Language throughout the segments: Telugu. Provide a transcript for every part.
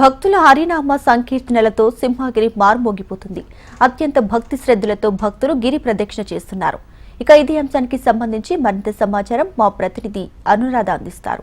భక్తుల హరినామ సంకీర్తనలతో సింహగిరి మార్మోగిపోతుంది. అత్యంత భక్తి శ్రద్ధలతో భక్తులు గిరి ప్రదక్షిణ చేస్తున్నారు. ఇక ఇదే అంశానికి సంబంధించి మరింత సమాచారం మా ప్రతినిధి అనురాధ అందిస్తారు.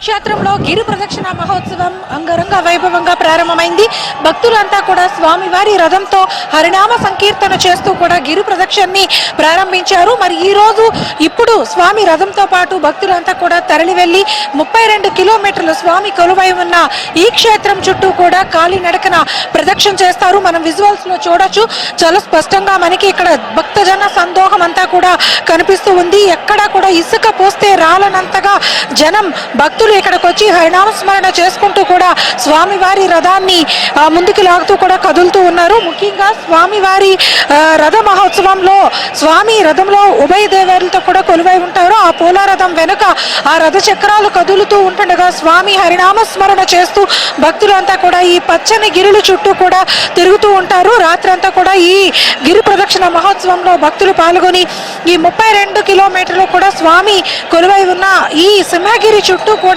క్షేత్రంలో గిరి ప్రదక్షిణ మహోత్సవం అంగరంగ వైభవంగా ప్రారంభమైంది. భక్తులంతా కూడా స్వామివారి రథంతో హరినామ సంకీర్తన చేస్తూ కూడా గిరి ప్రదక్షిణని ప్రారంభించారు. మరి ఈ రోజు ఇప్పుడు స్వామి రథంతో పాటు భక్తులంతా కూడా తరలి వెళ్ళి ముప్పై రెండు కిలోమీటర్లు స్వామి కొలువై ఉన్న ఈ క్షేత్రం చుట్టూ కూడా కాలినడకన ప్రదక్షిణ చేస్తారు. మనం విజువల్స్లో చూడొచ్చు. చాలా స్పష్టంగా మనకి ఇక్కడ భక్తజన సందోహం అంతా కూడా కనిపిస్తూ ఉంది. ఎక్కడా కూడా ఇసుక పోస్తే రాలనంతగా జనం భక్తులు ఇక్కడికి వచ్చి హరినామ స్మరణ చేసుకుంటూ కూడా స్వామివారి రథాన్ని ముందుకు లాగుతూ కూడా కదులుతూ ఉన్నారు. ముఖ్యంగా స్వామివారి రథ మహోత్సవంలో స్వామి రథంలో ఉభయ దేవేరులతో కూడా కొలువై ఉంటారు. ఆ పూల రథం వెనుక ఆ రథ చక్రాలు కదులుతూ ఉంటుండగా స్వామి హరినామ స్మరణ చేస్తూ భక్తులంతా కూడా ఈ పచ్చని గిరుల చుట్టూ కూడా తిరుగుతూ ఉంటారు. రాత్రంతా కూడా ఈ గిరి ప్రదక్షిణ మహోత్సవంలో భక్తులు పాల్గొని ఈ ముప్పై రెండు కిలోమీటర్లు కూడా స్వామి కొలువై ఉన్న ఈ సింహగిరి చుట్టూ కూడా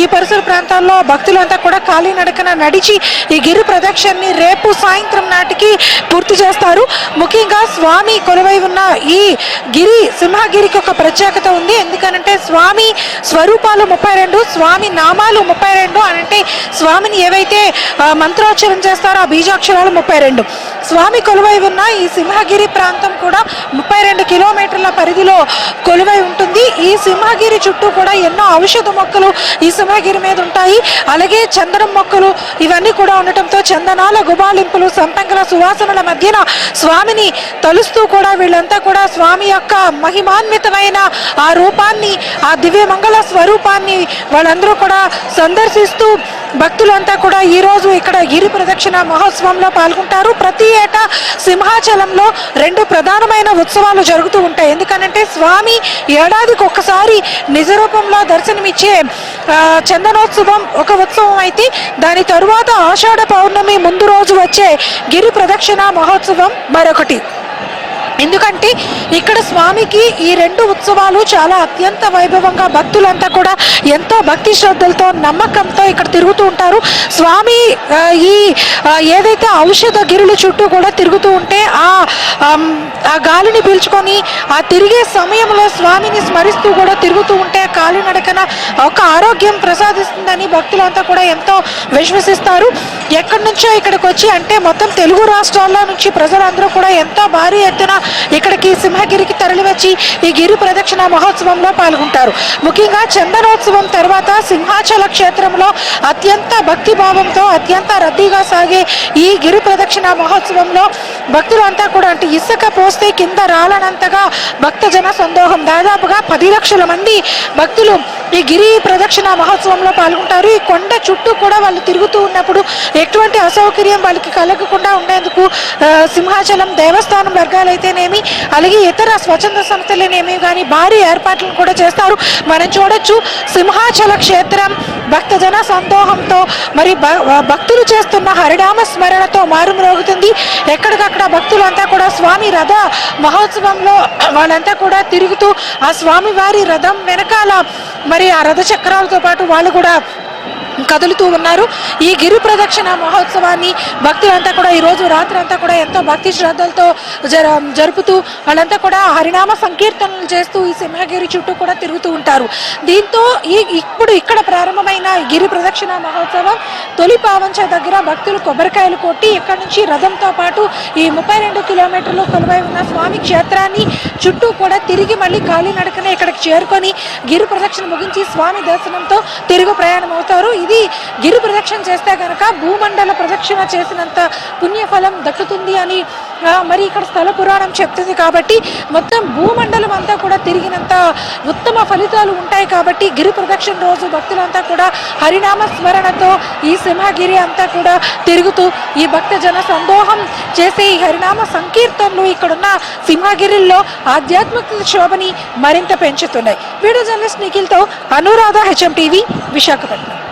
ఈ పరిసర ప్రాంతాల్లో భక్తులంతా కూడా కాలినడకన నడిచి ఈ గిరి ప్రదక్షిణని రేపు సాయంత్రం నాటికి పూర్తి చేస్తారు. ముఖ్యంగా స్వామి కొలువై ఉన్న ఈ గిరి సింహగిరికి ఒక ప్రత్యేకత ఉంది. ఎందుకనంటే స్వామి స్వరూపాలు ముప్పై రెండు స్వామి నామాలు ముప్పై రెండు అంటే స్వామిని ఏవైతే మంత్రోచ్చరణ చేస్తారో ఆ బీజాక్షరాలు ముప్పై రెండు. స్వామి కొలువై ఉన్న ఈ సింహగిరి ప్రాంతం కూడా ముప్పై రెండు కిలోమీటర్ల పరిధిలో కొలువై ఉంటుంది. ఈ సింహగిరి చుట్టూ కూడా ఎన్నో ఔషధ మొక్కలు ఈ సింహగిరి మీద ఉంటాయి. అలాగే చందనం మొక్కలు ఇవన్నీ కూడా ఉండటంతో చందనాల గుబాలింపులు సంతంగల సువాసనల మధ్యన స్వామిని తలుస్తూ కూడా వీళ్ళంతా కూడా స్వామి యొక్క మహిమాన్వితమైన ఆ రూపాన్ని ఆ దివ్య మంగళ స్వరూపాన్ని వాళ్ళందరూ కూడా సందర్శిస్తూ భక్తులంతా కూడా ఈరోజు ఇక్కడ గిరి ప్రదక్షిణ మహోత్సవంలో పాల్గొంటారు. ప్రతి ఏటా సింహాచలంలో రెండు ప్రధానమైన ఉత్సవాలు జరుగుతూ ఉంటాయి. ఎందుకనంటే స్వామి ఏడాదికి ఒక్కసారి నిజ రూపంలో దర్శనమిచ్చే చందనోత్సవం ఒక ఉత్సవం అయితే దాని తరువాత ఆషాఢ పౌర్ణమి ముందు రోజు వచ్చే గిరి ప్రదక్షిణ మహోత్సవం మరొకటి. ఎందుకంటే ఇక్కడ స్వామికి ఈ రెండు ఉత్సవాలు చాలా అత్యంత వైభవంగా భక్తులంతా కూడా ఎంతో భక్తి శ్రద్ధలతో నమ్మకంతో ఇక్కడ తిరుగుతూ ఉంటారు. స్వామి ఈ ఏదైతే ఔషధ గిరులు చుట్టూ కూడా తిరుగుతూ ఉంటే ఆ ఆ గాలిని పీల్చుకొని ఆ తిరిగే సమయంలో స్వామిని స్మరిస్తూ కూడా తిరుగుతూ ఉంటే కాలినడకన ఒక ఆరోగ్యం ప్రసాదిస్తుందని భక్తులంతా కూడా ఎంతో విశ్వసిస్తారు. ఎక్కడి నుంచో ఇక్కడికి వచ్చి అంటే మొత్తం తెలుగు రాష్ట్రాల్లో నుంచి ప్రజలందరూ కూడా ఎంతో భారీ ఎత్తున ఇక్కడికి సింహగిరికి తరలివచ్చి ఈ గిరి ప్రదక్షిణ మహోత్సవంలో పాల్గొంటారు. ముఖ్యంగా చందనోత్సవం తర్వాత సింహాచల క్షేత్రంలో అత్యంత భక్తి భావంతో అత్యంత రద్దీగా సాగే ఈ గిరి ప్రదక్షిణ మహోత్సవంలో భక్తులంతా కూడా అంటే ఇసుక పోస్తే కింద రాలనంతగా భక్తజన సందోహం. దాదాపుగా పది లక్షల మంది భక్తులు భక్తులు ఈ గిరి ప్రదక్షిణ మహోత్సవంలో పాల్గొంటారు. ఈ కొండ చుట్టూ కూడా వాళ్ళు తిరుగుతూ ఉన్నప్పుడు ఎటువంటి అసౌకర్యం వాళ్ళకి కలగకుండా ఉండేందుకు సింహాచలం దేవస్థానం వర్గాలైతేనేమి అలాగే ఇతర స్వచ్ఛంద సంస్థలనేమి కానీ భారీ ఏర్పాట్లను కూడా చేస్తారు. మనం చూడొచ్చు సింహాచల క్షేత్రం భక్తజన సందోహంతో మరి భ- భక్తులు చేస్తున్న హరినామ స్మరణతో మారుమ్రోగుతుంది. ఎక్కడికక్కడ భక్తులంతా కూడా స్వామి రథ మహోత్సవంలో వాళ్ళంతా కూడా తిరుగుతూ ఆ స్వామి వారి రథం వెనకాల మరి ఆ రథ చక్రాలతో పాటు వాళ్ళు కూడా కదులుతూ ఉన్నారు. ఈ గిరి ప్రదక్షిణ మహోత్సవాన్ని భక్తులంతా కూడా ఈరోజు రాత్రి అంతా కూడా ఎంతో భక్తి శ్రద్ధలతో జర జరుపుతూ వాళ్ళంతా కూడా హరినామ సంకీర్తనలు చేస్తూ ఈ సింహగిరి చుట్టూ కూడా తిరుగుతూ ఉంటారు. దీంతో ఈ ఇప్పుడు ఇక్కడ ప్రారంభమైన గిరి ప్రదక్షిణ మహోత్సవం తొలి పావంచ దగ్గర భక్తులు కొబ్బరికాయలు కొట్టి ఇక్కడి నుంచి రథంతో పాటు ఈ ముప్పై రెండు కిలోమీటర్లు కొలువై ఉన్న స్వామి క్షేత్రాన్ని చుట్టూ కూడా తిరిగి మళ్ళీ కాలినడకనే ఇక్కడికి చేరుకొని గిరి ప్రదక్షిణ ముగించి స్వామి దర్శనంతో తిరుగు ప్రయాణం అవుతారు ఇది గిరి ప్రదక్షిణ చేస్తే కనుక భూమండల ప్రదక్షిణ చేసినంత పుణ్యఫలం దక్కుతుంది అని మరి ఇక్కడ స్థల పురాణం చెప్తుంది కాబట్టి మొత్తం భూమండలం అంతా కూడా తిరిగినంత ఉత్తమ ఫలితాలు ఉంటాయి కాబట్టి గిరి ప్రదక్షిణ రోజు భక్తులంతా కూడా హరినామ స్మరణతో ఈ సింహగిరి అంతా కూడా తిరుగుతూ ఈ భక్త జన సందోహం చేసే ఈ హరినామ సంకీర్తనలు ఇక్కడున్న సింహగిరిలో ఆధ్యాత్మిక శోభని మరింత పెంచుతున్నాయి. వీడియో జర్నలిస్ట్ నిఖిల్తో అనురాధ హెచ్ఎం టీవీ విశాఖపట్నం.